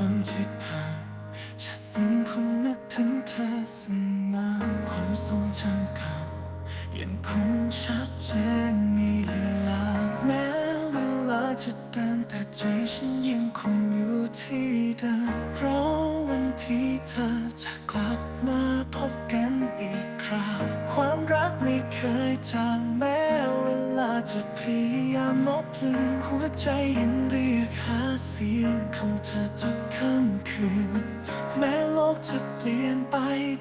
คนที่ผ่านฉันยังคงนึกถึงเธอเสมอความทรงจำเก่ายังคงชัดเจนมีเวลาแม้เวลาจะเดินแต่ใจฉันยังคงอยู่ที่เดิมเพราะวันที่เธอจะกลับมาพบกันอีกคราวความรักไม่เคยจางแม้เวลาจะพยายามลบเลือนหัวใจยังเรียกหาเสียงของเธอ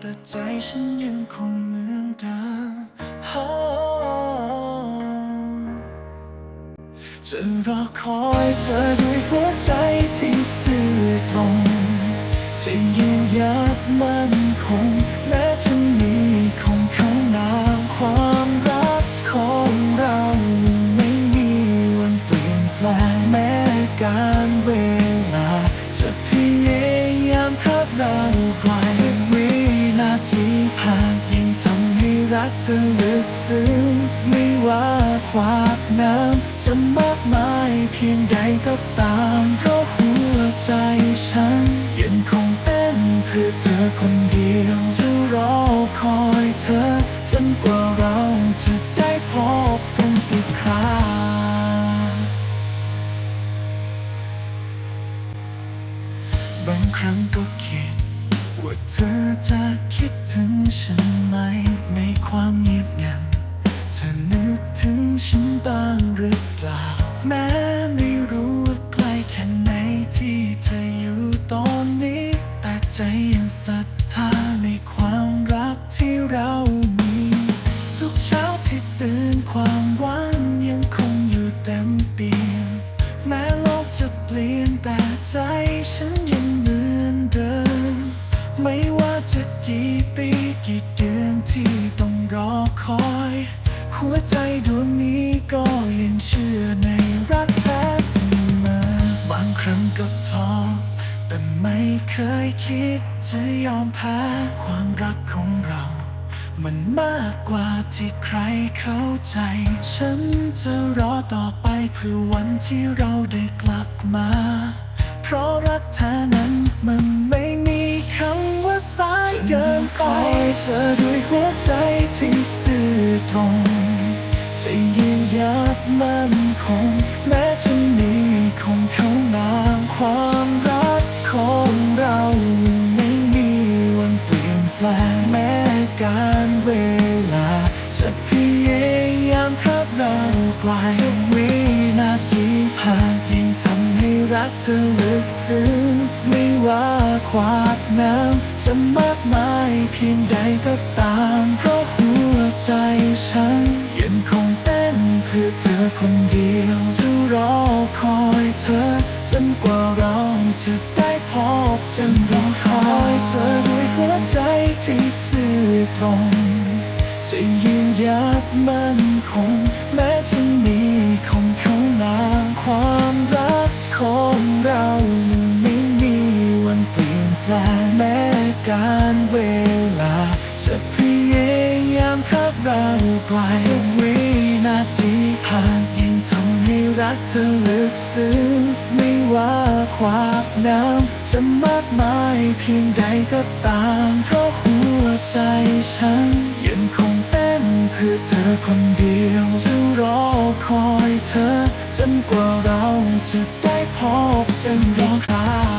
แต่ใจฉันยังคงเหมือนเดิมจะรอคอยเธอด้วยหัวใจที่ซื่อตรงจะยืนหยัดมั่นคงแม้จะมีคงข้างน้าความรักของเราไม่มีวันเปลี่ยนแปลงแม้การเวลา จะพยายามพัดเราไกล รักเธอลึกซึ้งไม่ว่าความน้ำจะมากมายเพียงใดก็ตามเพราะหัวใจฉันยังคงเต้นเพื่อเธอคนเดียวจะรอคอยเธอจนกว่าเราจะได้พบกันอีกครั้งบางครั้งก็คิดว่าเธอจะคิด บ้างหรือเปล่า แม้ไม่รู้ว่าใกล้แค่ไหนที่เธออยู่ตอนนี้ แต่ใจยังศรัทธา เคยคิดจะยอมแพ้ความรักของเรา มันมากกว่าที่ใครเข้าใจ ฉันจะรอต่อไปเพื่อวันที่เราได้กลับมา เพราะรักแท้นั้นมันไม่มีคำว่าสายเกินไปเธอด้วยหัวใจที่ซื่อตรงจะยืนหยัดมั่นคง แปลงแม้การเวลา จะพยายามพัดเราไกลทุกวินาทีผ่านยิ่งทำให้รักเธอลึกซึ้งไม่ว่าความน้ำจะมากมายเพียงใดก็ตาม เพราะหัวใจฉันยังคงเต้นเพื่อเธอคนเดียวจะรอคอยเธอจนกว่าเราจะได้พบ จะรอคอยเธอด้วยหัวใจที่ซื่อตรงจะยืนหยัดมั่นคงแม้จะมีคงเข้านาความรักของเราไม่มีวันเปลี่ยนแปลงแม้การเวลา จะพยายามพัดเราไกล รักเธอลึกซึ้งไม่ว่าความน้ำจะมากมายเพียงใดก็ตาม เพราะหัวใจฉัน ยังคงเต้นเพื่อเธอคนเดียวจะรอคอยเธอ จนกว่าเราจะได้พบจะรอครา